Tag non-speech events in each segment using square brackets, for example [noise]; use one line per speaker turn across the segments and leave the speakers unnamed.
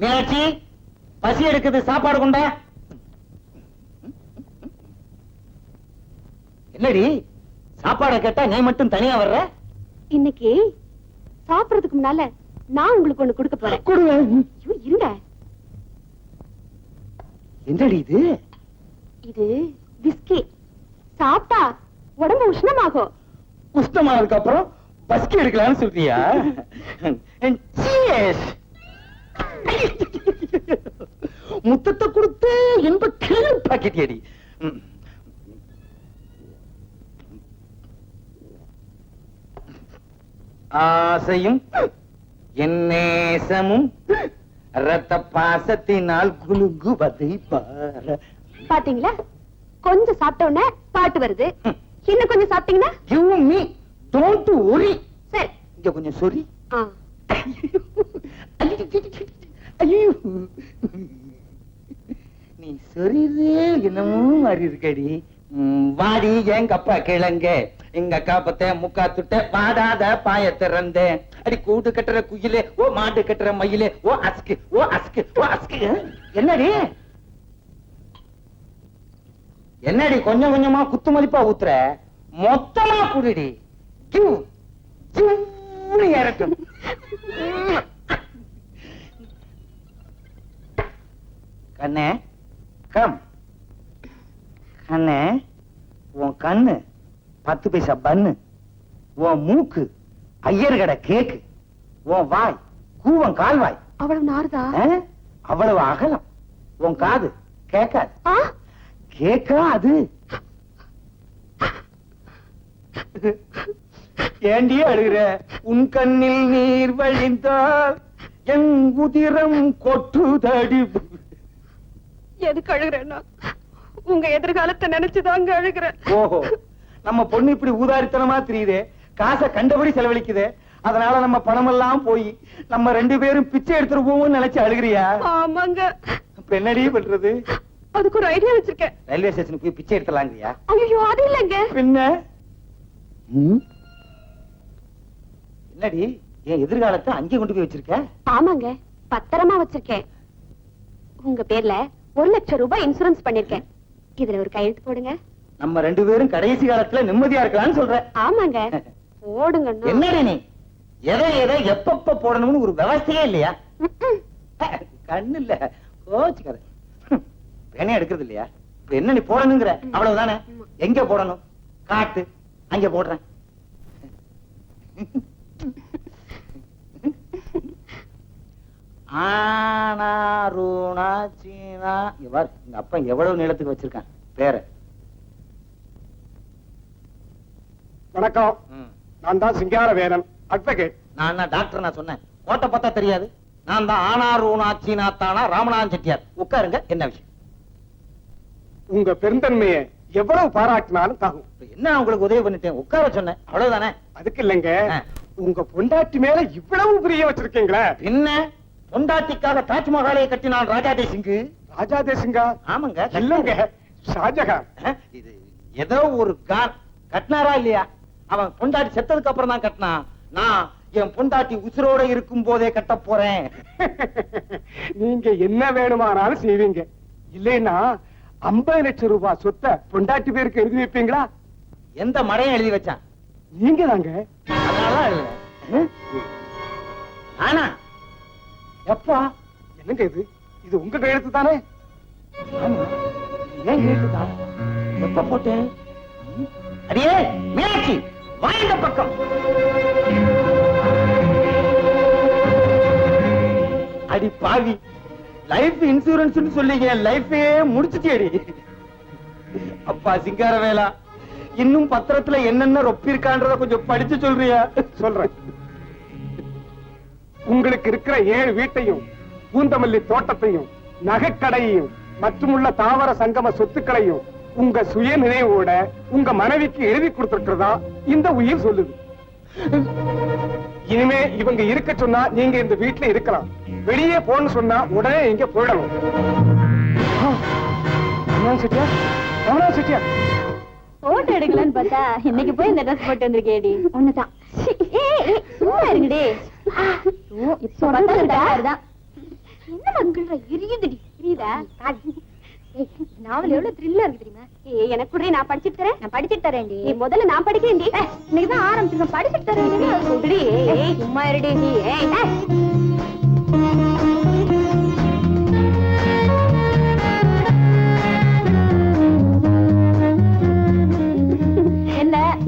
மீனாட்சி பசி எடுக்குது சாப்பாடு கொண்டா. என்னடி சாப்பாட கேட்டா நீ மட்டும் தனியா வர்ற?
இன்னைக்கு சாப்பிடறதுக்கு முன்னால நான் உங்களுக்கு ஒண்ணு கொடுக்க போறேன்.
கொடுங்க
ஐயோ, இருங்க
என்னடி இது?
இது பிஸ்கி சாப்பிட்டா உடம்பு உஷ்ணமாகும்.
உஷ்ணமானதுக்கு அப்புறம் பஸ்கி எடுக்கலாம்னு சொல்றியா. [laughs] முத்தத்தை கொடுத்து என்ப கிளி பாக்கெட் அடி ம். ஆசையும் என் நேசமும் ரத்த பாசத்தினால் குலுங்குவதை பார.
பாத்தீங்களா? கொஞ்சம் சாப்பிட்ட உடனே பாட்டு வருது. இன்னும் கொஞ்சம் சாப்பிட்டீங்கன்னா?
மீ டோன்ட் ஒரி
சரி.
இங்க கொஞ்சம் சொரி
ஆ.
ஐயோ. நீ சொரிதே என்னமோ மாதிரி இருக்கடி. வாடி எங்க அப்பா கிழங்க? எங்க அக்கா பத்த முக்கா துட்ட வாடாத பாய திறந்தேன். அடி கூடு கட்டுற குயிலே ஓ மாடு கட்டுற மயிலே ஓ அஸ்கு ஓ அஸ்கு ஓ அஸ்கு என்னடி? என்னடி கொஞ்சம் கொஞ்சமா குத்து மதிப்பா ஊத்துற? மொத்தமா குடிடி. ஜூ ஜிவ்னு இறக்கும். கண்ணே கம். கண்ணே உன் கண்ணு பத்து பைசா பன்னு உன் மூக்கு ஐயர் கடை கேக்கு. உன் வாய் கூவன் கால்வாய்.
அவ்வளவு நாறுதா?
ஆ? அவ்வளவு அகலம். உன் காது கேட்காது? கேட்காது ஏண்டி அழுகிற? உன் கண்ணில் நீர் வழிந்தால் என் உதிரம் கொட்டுதடி.
எதுக்கு அழுகிறேன்னா? உங்க எதிர்காலத்தை நினைச்சுதாங்க அழுகிறேன்.
ஓஹோ. நம்ம பொண்ணு இப்படி ஊதாரித்தனமா தெரியுதே. காசை கண்டபடி செலவழிக்குதே. அதனால நம்ம பணம் எல்லாம் போய் நம்ம ரெண்டு பேரும் பிச்சை எடுத்துட்டு போவோம்னு நினைச்சு அழுகிறியா?
ஆமாங்க.
இப்ப என்னடி பண்றது?
அதுக்கு ஒரு ஐடியா வச்சிருக்கேன்.
ரயில்வே ஸ்டேஷனுக்கு போய் பிச்சை எடுத்துலாங்கிறியா
ஐயோ அது இல்லைங்க.
பின்ன? என்னடி? என் எதிர்காலத்தை அங்கே கொண்டு போய் வச்சிருக்க?
ஆமாங்க. பத்திரமா வச்சிருக்கேன். உங்க பேர்ல ஒரு லட்சம் ரூபாய் இன்சூரன்ஸ் பண்ணிருக்கேன். இதுல ஒரு கையெழுத்து போடுங்க.
நம்ம ரெண்டு பேரும் கடைசி காலத்துல நிம்மதியா இருக்கலாம்னு சொல்ற.
ஆமாங்க. [laughs] போடுங்க
என்னடி நீ? எதை எதை எப்பப்ப போடணும்னு ஒரு விவசாயே இல்லையா? [laughs] கண்ணு இல்ல கோச்சுக்காத [laughs] வேணையா எடுக்கிறது இல்லையா? இப்ப என்ன நீ போடணுங்கிற? அவ்வளவுதானே. எங்க போடணும்? காட்டு. அங்க போடுறேன். ஆனாரூனா சீனா இங்க பாரு, எங்க அப்பா எவ்வளவு நீளத்துக்கு வச்சிருக்கான். பேர.
வணக்கம். நான் தான் சிங்கார வேலன் அட்வொகேட்
நான் டாக்டர் நான் சொன்னேன். கோட்டை பார்த்தா தெரியாது. நான் தான் ஆனார் ஊனாச்சி நாத்தானா ராமநாதன் செட்டியார் உட்காருங்க என்ன விஷயம்?
உங்க பெருந்தன்மையை எவ்வளவு பாராட்டினாலும் தாகும்
என்ன உங்களுக்கு உதவி பண்ணிட்டேன்? உட்கார சொன்னேன். அவ்வளவுதானே?
அதுக்கு இல்லைங்க. உங்க பொண்டாட்டி மேல இவ்வளவு பிரியம் வச்சிருக்கீங்களே.
என்ன பொண்டாட்டிக்காக தாஜ்மஹாலை கட்டினான் ராஜாதே சிங்கு
ராஜா தேசிங்கா
ஆமாங்க
இல்லங்க ஷாஜகான்.
அஹ், இது ஏதோ ஒரு கான் கட்டினாரா இல்லையா? அவன் பொண்டாட்டி செத்ததுக்கு அப்புறம் தான் கட்டினான். நான் என் பொண்டாட்டி உசுரோட இருக்கும் போதே கட்ட போறேன். [laughs]
நீங்க என்ன வேணுமானாலும் செய்வீங்க. இல்லைன்னா ஐம்பது லட்சம் ரூபாய் சொத்தை பொண்டாட்டி பேருக்கு எழுதி வைப்பீங்களா?
எந்த மடையும் எழுதி வச்சான்.
நீங்க தாங்க
எழுதுனேன். நானா? அப்பா
என்னங்க இது? இது உங்க கையெழுத்து தானே
ஆமா. ஏன் கேட்டுதான் எப்ப போட்டேன்? அடியே மீனாட்சி வாய்ந்த பக்கம். அடி பாவி லைஃப் இன்சூரன்ஸ் சொல்லிங்க லைஃபே முடிச்சுட்டேடி. அப்பா சிங்கார வேலா இன்னும் பத்திரத்துல என்னென்ன ரொப்பிருக்கான்றத கொஞ்சம் படிச்சு சொல்றியா?
சொல்றேன். உங்களுக்கு இருக்கிற ஏழு வீட்டையும் பூந்தமல்லி தோட்டத்தையும் நகைக்கடையையும் மற்றுமுள்ள தாவர சங்கம சொத்துக்களையும் உங்க சுய நினைவோட உங்க மனைவிக்கு எழுதி கொடுத்திருக்கிறதா இந்த உயிர் சொல்லுது. இனிமே இவங்க இருக்க சொன்னா நீங்க இந்த வீட்டுல இருக்கலாம். வெளியே போன்னு சொன்னா உடனே இங்க போயிடணும்.
போட்டோ எடுக்கலாம்னு பார்த்தா இன்னைக்கு போய் இந்த ட்ரெஸ் போட்டு வந்திருக்கேடி. ஒண்ணுதான். சும்மா இருங்கடி. நாவல் எவ்வளவு த்ரில்லா இருக்கு தெரியுமா? ஏய் எனக்கு கூட நான் படிச்சிட்டு தரேன். நான் படிச்சிட்டு தரேன்டி. நீ முதல்ல நான் படிக்கிறேன்டி. இன்னைக்கு தான் ஆரம்பிச்சிருக்கேன் படிச்சிட்டு தரேன். சும்மா இருடி நீ. என்ன?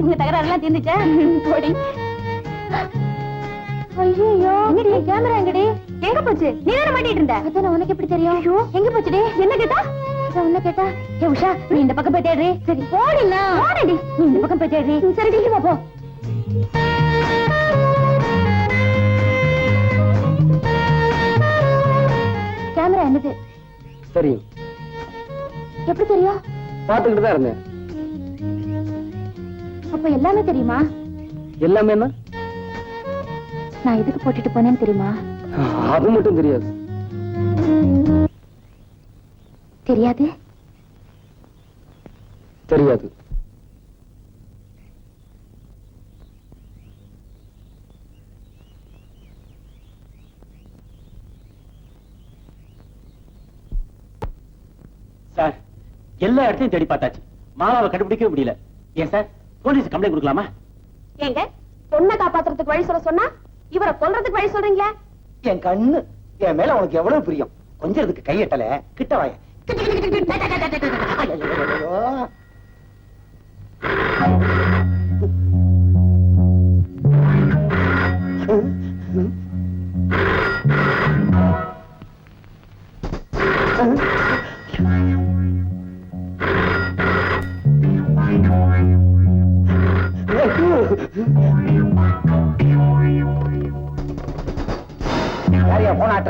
உங்க தகராறு எல்லாம் தீர்ந்துச்சா? போடி. ஐயோ கேமரா எங்கடி? எங்க போச்சு? நீ தானே மாட்டிட்டு இருந்த? அதான் உனக்கு எப்படி தெரியும்? ஐயோ எங்க போச்சுடி? என்ன கேட்டா? உன்ன கேட்டா ஏ உஷா நீ இந்த பக்கம் போய் தேடுறி. சரி போடினா? போடடி. நீ இந்த பக்கம் போய் தேடுறி. சரி டீ போ போ. கேமரா என்னது?
தெரியும்
எப்படி தெரியும்?
பாத்துக்கிட்டு தான் இருந்தேன்.
அப்ப எல்லாமே தெரியுமா?
எல்லாமே என்ன?
நான் எதுக்கு போட்டுட்டு போனேன்னு தெரியுமா?
அது மட்டும் தெரியாது.
தெரியாது?
தெரியாது.
சார் எல்லா இடத்தையும் தேடி பார்த்தாச்சு. மாலாவை கண்டுபிடிக்கவே முடியல. ஏன் சார் போலீஸ் கம்ப்ளைண்ட் கொடுக்கலாமா?
ஏங்க பொண்ணை காப்பாத்துறதுக்கு வழி சொல்ல சொன்னா இவரை கொல்றதுக்கு வழி சொல்றீங்களா?
என் கண்ணு என் மேல உனக்கு எவ்வளவு பிரியம்? கொஞ்சத்துக்கு கையட்டல கிட்ட வாய. Huh?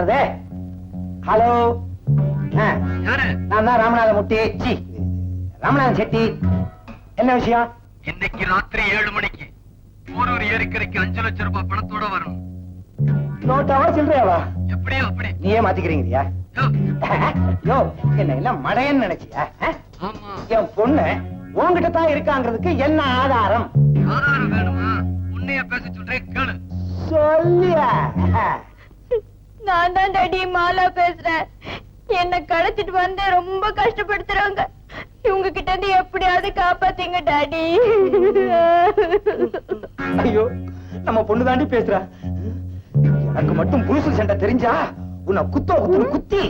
ஆட்டுறது ஹலோ நான் தான் ராமநாத முட்டி சி ராமநாதன் செட்டி என்ன விஷயம்?
இன்னைக்கு ராத்திரி ஏழு மணிக்கு. போரூர் ஏரிக்கரைக்கு அஞ்சு லட்சம் ரூபாய் பணத்தோட வரணும்.
நோட்டாவா சில்லறையாவா?
எப்படியோ அப்படி.
நீயே மாத்திக்கிறீங்கயா
யோ,
என்ன எல்லாம் மடையன்னு நினைச்சியா? என் பொண்ணு உன்கிட்ட தான் இருக்காங்கிறதுக்கு என்ன ஆதாரம்?
ஆதாரம் வேணுமா? உன்னைய பேச சொல்றேன் கேளு.
சொல்லியா?
நான் தான் டாடி மாலா பேசுறேன். என்ன கடத்திட்டு வந்து ரொம்ப கஷ்டப்படுத்துறாங்க. இவங்க கிட்ட இருந்து எப்படியாவது காப்பாத்தீங்க டாடி.
ஐயோ நம்ம பொண்ணு தாண்டி பேசுறா. எனக்கு மட்டும் புதுசு சண்டை தெரிஞ்சா உன்னை குத்தோ குத்துன்னு குத்தி.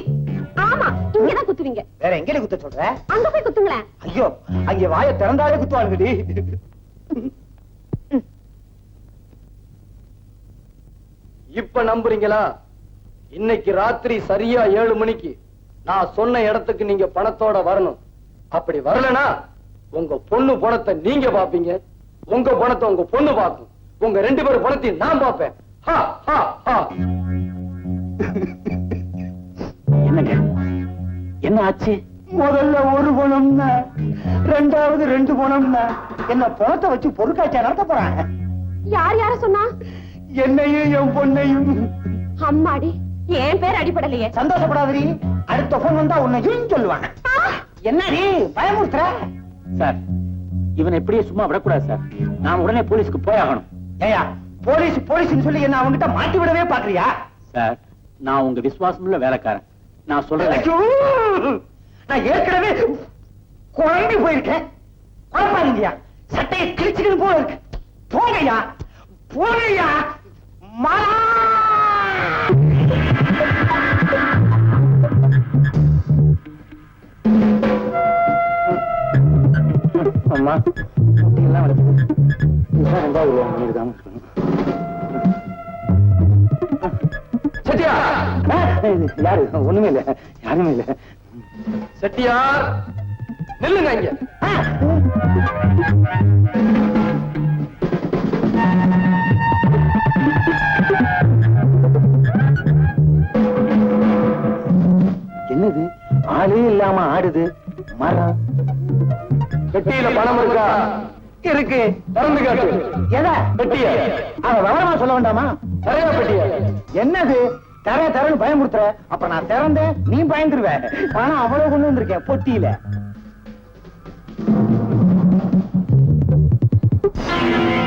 ஆமா இங்கதான் குத்துவீங்க.
வேற எங்கடி குத்த சொல்ற?
அங்க போய் குத்துங்களேன்.
ஐயோ அங்க வாயை திறந்தாலே குத்துவாங்கடி
இப்ப நம்புறீங்களா? இன்னைக்கு ராத்திரி சரியா ஏழு மணிக்கு நான் சொன்ன இடத்துக்கு நீங்க பணத்தோட வரணும். அப்படி வரலனா உங்க பொண்ணு பணத்தை நீங்க பாப்பீங்க உங்க பணத்தை உங்க பொண்ணு பார்க்கும். உங்க ரெண்டு பேரும் பணத்தையும் நான் பார்ப்பேன். ஹா, ஹா, ஹா.
என்னங்க? என்ன ஆச்சு?
முதல்ல ஒரு பணம்னா ரெண்டாவது ரெண்டு பணம்னா. என்ன பணத்தை வச்சு பொருட்காட்சியா நடத்த போறாங்க?
யார் யார சொன்னா?
என்னையும் என் பொண்ணையும்.
அம்மாடி. என் பேர் அடிப்படலையே
சந்தோஷப்படாதடி. அடுத்த போன் வந்தா உன்னையும் சொல்லுவாங்க. என்னடி பயமுறுத்துற?
சார் இவனை எப்படியே சும்மா விடக்கூடாது சார். நாம உடனே போலீஸ்க்கு போய் ஆகணும்.
ஏயா போலீஸ் போலீஸ்னு சொல்லி என்ன அவங்கிட்ட மாட்டி விடவே பாக்குறியா?
சார் நான் உங்க விசுவாசமுள்ள வேலைக்காரன். நான் சொல்றேன்!
நான் ஏற்கனவே குழம்பி போயிருக்கேன். குழப்பாதீங்கயா சட்டையை கிழிச்சுக்கிட்டு போல இருக்கு. போங்கய்யா. போங்கய்யா. மா அம்மா. எல்லாம் வளர்த்து யாரு? ஒண்ணுமே இல்ல. யாருமே இல்ல.
செட்டியார் நில்லுங்க இங்க.
என்னது? ஆளே இல்லாம ஆடுது. மரம்.
பெட்டியில பணம் இருக்கா?
இருக்கு.
திறந்து காட்டு.
எதை?
பெட்டிய.
அத விவரமா சொல்ல வேண்டாமா?
தரையா பெட்டிய.
என்னது? தர தரன்னு பயமுறுத்துற? அப்ப நான் திறந்தேன் நீ பயந்துருவ. பணம் அவ்வளவு கொண்டு வந்திருக்கேன் பொட்டியில.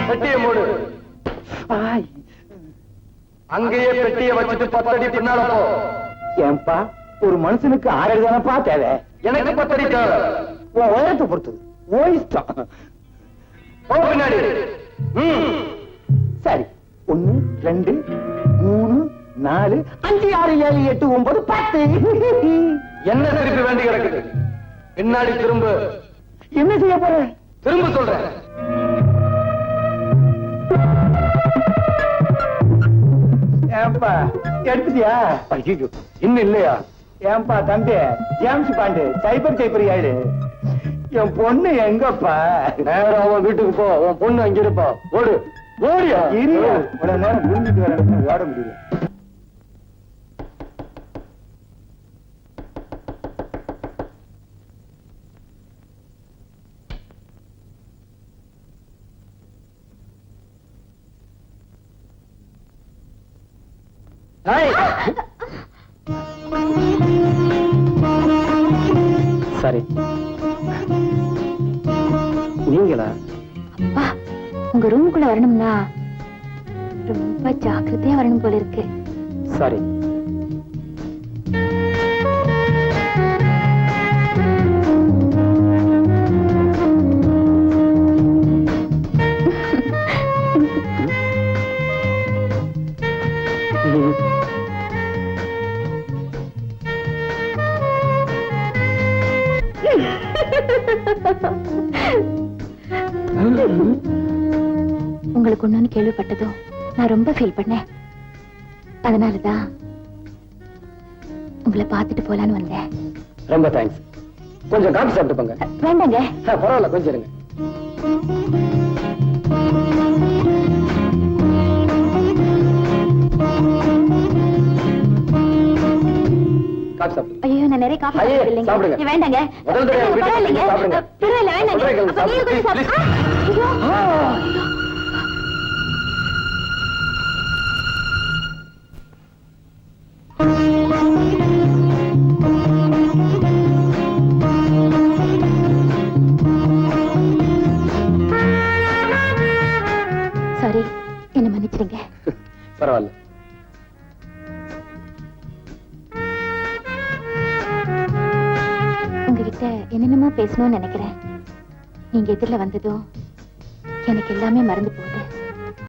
பெட்டிய மூடு. அங்கேயே பெட்டிய வச்சுட்டு பத்தடி பின்னால போ.
ஏன்பா ஒரு மனுஷனுக்கு ஆறடி தானப்பா தேவை?
எனக்கு பத்தடி தேவை.
உன் உயரத்தை பொறுத்தது.
போ பின்னாடி.
சரி. ஒண்ணு ரெண்டு மூணு நாலு அஞ்சு ஆறு ஏழு எட்டு ஒன்பது பத்து.
என்ன திருப்பி வேண்டி கிடக்குது? பின்னாடி திரும்ப.
என்ன செய்ய போற?
திரும்ப சொல்றேன்
ஏன்பா எடுத்துட்டியா?
ஐயோ இன்னும் இல்லையா?
ஏன்பா தம்பி ஜேம்ஸ் பாண்டு சைபர் சைபர் ஏழு என் பொண்ணு எங்கப்பா?
நேரா அவன் வீட்டுக்கு போ. உன் பொண்ணு அங்க இருப்பா. ஓடு. ஓடியா?
இரியா. இவ்வளவு நேரம் புரிஞ்சுட்டு வரேன் ஓட முடியல.
சரி நீங்களா?
அப்பா உங்க ரூமுக்குள்ள வரணும்னா ரொம்ப ஜாக்கிரதையா வரணும் போல இருக்கு.
சரி. [laughs]
உங்களுக்கு ஒண்ணுன்னு கேள்விப்பட்டதும் நான் ரொம்ப ஃபீல் பண்ணேன். அதனாலதான் உங்களை பார்த்துட்டு போலான்னு வந்தேன்.
ரொம்ப தேங்க்ஸ் கொஞ்சம் காஃபி சாப்பிட்டு போங்க
வேண்டாங்க
பரவாயில்ல கொஞ்சம் இருங்க.
ஐயோ நான் நிறைய காஃபி.
சாப்பிடுங்க.
வேண்டாங்க. பரவாயில்லைங்க. பரவாயில்ல வேண்டாங்க. சாரி என்ன மன்னிச்சிடுங்க.
பரவாயில்ல.
உங்ககிட்ட என்னென்னமோ பேசணும்னு நினைக்கிறேன். நீங்க எதிரில் வந்ததும் எனக்கு எல்லாமே மறந்து போகுது.